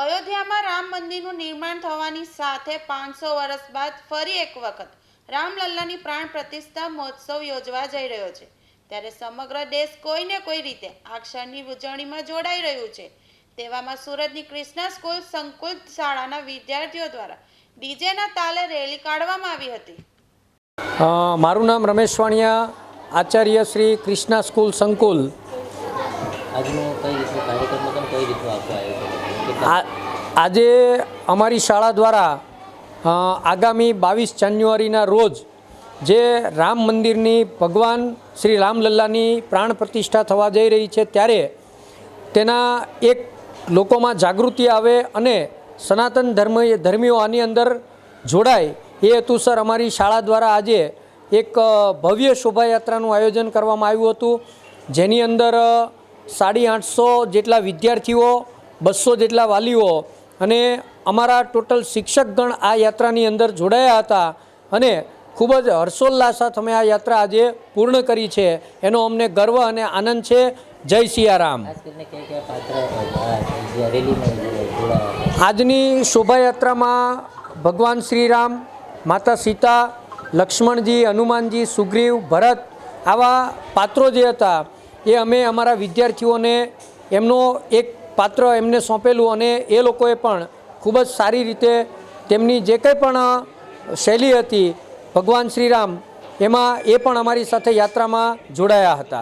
અયોધ્યામાં રામ મંદિરનું નિર્માણ થવાની સાથે પાંચસો વર્ષ બાદ ફરી એક વખત રામલલ્લાની પ્રાણ પ્રતિષ્ઠા મહોત્સવ યોજવા જઈ રહ્યો છે. ત્યારે સમગ્ર દેશ કોઈને કોઈ રીતે આ ક્ષણની ઉજવણીમાં જોડાઈ રહ્યું છે. તેવામાં સુરતની કૃષ્ણા સ્કૂલ સંકુલ શાળાના વિદ્યાર્થીઓ દ્વારા ડીજેના તાલે રેલી કાઢવામાં આવી હતી. મારું નામ રમેશ આચાર્ય શ્રી કૃષ્ણા સ્કૂલ સંકુલ આજનો આજે અમારી શાળા દ્વારા આગામી બાવીસ જાન્યુઆરીના રોજ જે રામ મંદિરની ભગવાન શ્રી રામલલ્લાની પ્રાણ પ્રતિષ્ઠા થવા જઈ રહી છે ત્યારે તેના એક લોકોમાં જાગૃતિ આવે અને સનાતન ધર્મ ધર્મીઓ આની અંદર જોડાય, એ હેતુસર અમારી શાળા દ્વારા આજે એક ભવ્ય શોભાયાત્રાનું આયોજન કરવામાં આવ્યું હતું. જેની અંદર સાડી આઠસો જેટલા વિદ્યાર્થીઓ બસો જેટલા વાલીઓ અને અમારા ટોટલ શિક્ષકગણ આ યાત્રાની અંદર જોડાયા હતા અને ખૂબ જ હર્ષોલ્લાસ સાથે અમે આ યાત્રા આજે પૂર્ણ કરી છે. એનો અમને ગર્વ અને આનંદ છે. જય સિયારામ. આજની શોભાયાત્રામાં ભગવાન શ્રીરામ માતા સીતા લક્ષ્મણજી હનુમાનજી સુગ્રીવ ભરત આવા પાત્રો જે હતા એ અમે અમારા વિદ્યાર્થીઓને એમનો એક પાત્ર એમને સોંપેલું અને એ લોકોએ પણ ખૂબ જ સારી રીતે તેમની જે કંઈ પણ શૈલી હતી ભગવાન શ્રીરામ, એમાં એ પણ અમારી સાથે યાત્રામાં જોડાયા હતા.